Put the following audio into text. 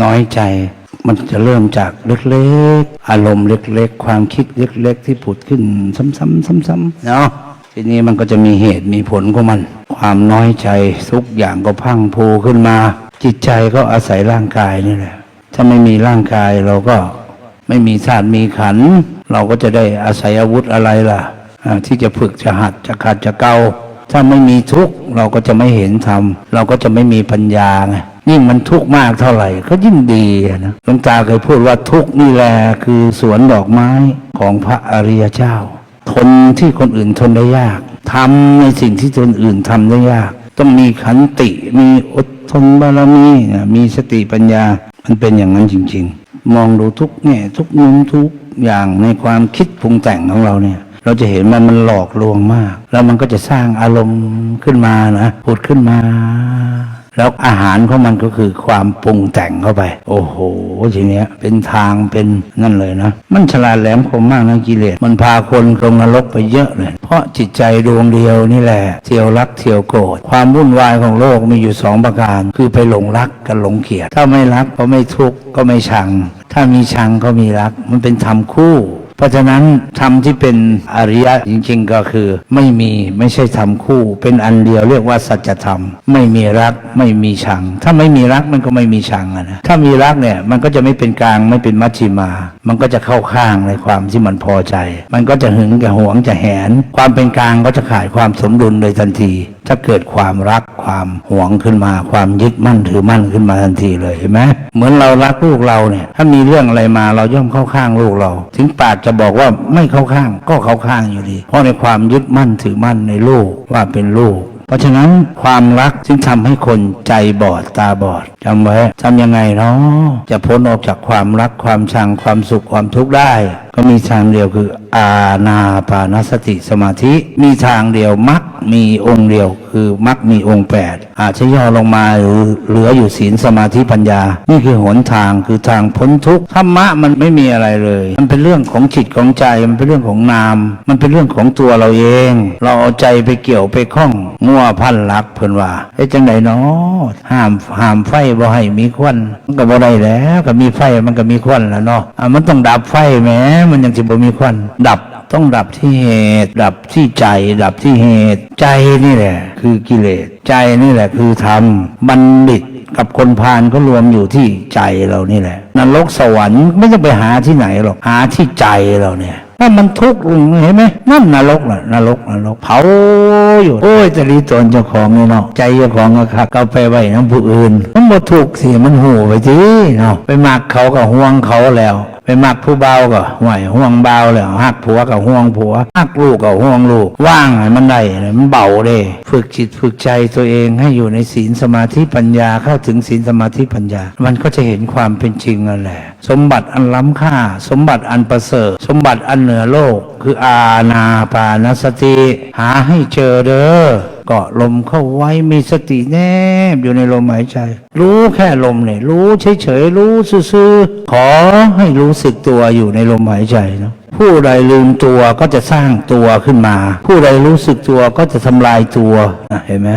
น้อยใจ มันจะเริ่มจากเล็กๆ อารมณ์เล็กๆ ความคิดเล็กๆ ที่ผุดขึ้นซ้ำๆซ้ำๆเนาะทีนี้มันก็จะมีเหตุมีผลของมัน ความน้อยใจทุกอย่างก็พังพูขึ้นมา จิตใจก็อาศัยร่างกายนี่แหละ ถ้าไม่มีร่างกายเราก็ไม่มีธาตุมีขัน เราก็จะได้อาศัยอาวุธอะไรล่ะ ที่จะฝึกจะหัดจะขัดจะเกา ถ้าไม่มีทุกข์เราก็จะไม่เห็นธรรม เราก็จะไม่มีปัญญาไงยิ่งมันทุกข์มากเท่าไหร่ ก็ยิ่งดีนะหลวงตาเคยพูดว่าทุกข์นี่แหละคือสวนดอกไม้ของพระอริยเจ้า ทนที่คนอื่นทนได้ยากทำในสิ่งที่คนอื่นทำได้ยาก ต้องมีขันติ มีอดทนบารมีมีสติปัญญา มันเป็นอย่างนั้นจริง ๆ มองดูทุกแง่ทุกมุมทุกอย่างในความคิดปรุงแต่งของเราเนี่ย เราจะเห็นมันมันหลอกลวงมาก แล้วมันก็จะสร้างอารมณ์ขึ้นมานะผุดขึ้นมา แล้วอาหารของมันก็คือความปรุงแต่งเข้าไป โอ้โหทีเนี้ยเป็นทางเป็นนั่นเลยนะ มันฉลาดแหลมคมมากนะกิเลสมันพาคนลงนรกไปเยอะเลย เพราะจิตใจดวงเดียวนี่แหละเที่ยวรักเที่ยวโกรธความวุ่นวายของโลกมีอยู่สองประการ คือไปหลงรักกับหลงเกลียดถ้าไม่รักก็ไม่ทุกข์ก็ไม่ชัง ถ้ามีชังก็มีรัก มันเป็นธรรมคู่ ราะฉะนั้นธรรมที่เป็นอริยะจริงๆก็คือ ไม่มีไม่ใช่ธรรมคู่ เป็นอันเดียวเรียกว่าสัจธรรม ไม่มีรักไม่มีชัง ถ้าไม่มีรักมันก็ไม่มีชังอะนะถ้ามีรักเนี่ยมันก็จะไม่เป็นกลางไม่เป็นมัชชิมา มันก็จะเข้าข้างในความที่มันพอใจ มันก็จะหึงจะหวงจะแหน ความเป็นกลางก็จะขาดความสมดุลโดยทันทีถ้าเกิดความรักความหวงขึ้นมา ความยึดมั่นถือมั่นขึ้นมาทันทีเลยเห็นไหมเหมือนเรารักลูกเราเนี่ย ถ้ามีเรื่องอะไรมาเราย่อมเข้าข้างลูกเรา ถึงปากจะบอกว่าไม่เข้าข้างก็เข้าข้างอยู่ดี เพราะในความยึดมั่นถือมั่นในลูกว่าเป็นลูกเพราะฉะนั้นความรักจึงทำให้คนใจบอดตาบอดจำไว้ทำยังไงเนาะจะพ้นออกจากความรักความชังความสุขความทุกข์ได้ก็มีทางเดียวคือ อาณาปานสติสมาธิ มีทางเดียวมักมีองค์เดียว คือมักมีองค์แปดอาจจะย่อลงมาหรือเหลืออยู่ศีลสมาธิปัญญา นี่คือหนทางคือทางพ้นทุกข์ธรรมะมันไม่มีอะไรเลย มันเป็นเรื่องของจิตของใจมันเป็นเรื่องของนาม มันเป็นเรื่องของตัวเราเอง เราเอาใจไปเกี่ยวไปคล้องงัวพันลักเพิ่นว่าเอ้จังไหนเนาะห้ามห้ามไฟบ่ให้มีควันมันก็บ่ได้แล้วก็มีไฟมันก็มีควันแล้วเนาะอะมันต้องดับไฟแหมมันยังสิบ่มีควันดับต้องดับที่เหตุ ดับที่ใจ ดับที่เหตุ ใจนี่แหละ คือกิเลสใจนี่แหละคือธรรมบัณฑิตกับคนพาลก็รวมอยู่ที่ใจเรานี่แหละนรกสวรรค์ไม่ต้องไปหาที่ไหนหรอกหาที่ใจเราเนี่ยถ้ามันทุกข์เห็นไหมนั่นนรกน่ะนรกนรกเผาอยู่โอ้ยจะรีตนเจ้าของนี่เนาะใจเจ้าของก็ขักเอาไปไว้น้ำผู้อื่นมันบ่ถูกสิมันหูไปทีเนาะไปมักเขาก็ห่วงเขาแล้ว ไปมักผู้เบาก็ห่วยห่วงเบาแล้วหักผัวก็ห่วงผัวหักลูกก็ห่วงลูก ว่างมันได้มันเบาเด้ฝึกจิตฝึกใจตัวเองให้อยู่ในศีลสมาธิปัญญาเข้าถึงศีลสมาธิปัญญา มันก็จะเห็นความเป็นจริงนั่นแหละ สมบัติอันล้ำค่า สมบัติอันประเสริฐ สมบัติอันเหนือโลก คืออาณาปานสติ หาให้เจอเด้อ ก็ลมเข้าไว้มีสติแนบอยู่ในลมหายใจ รู้แค่ลมเนี่ยรู้เฉยๆรู้ซื่อๆขอให้รู้สึกตัวอยู่ในลมหายใจเนาะผู้ใดลืมตัวก็จะสร้างตัวขึ้นมา ผู้ใดรู้สึกตัวก็จะทำลายตัวเห็นไหม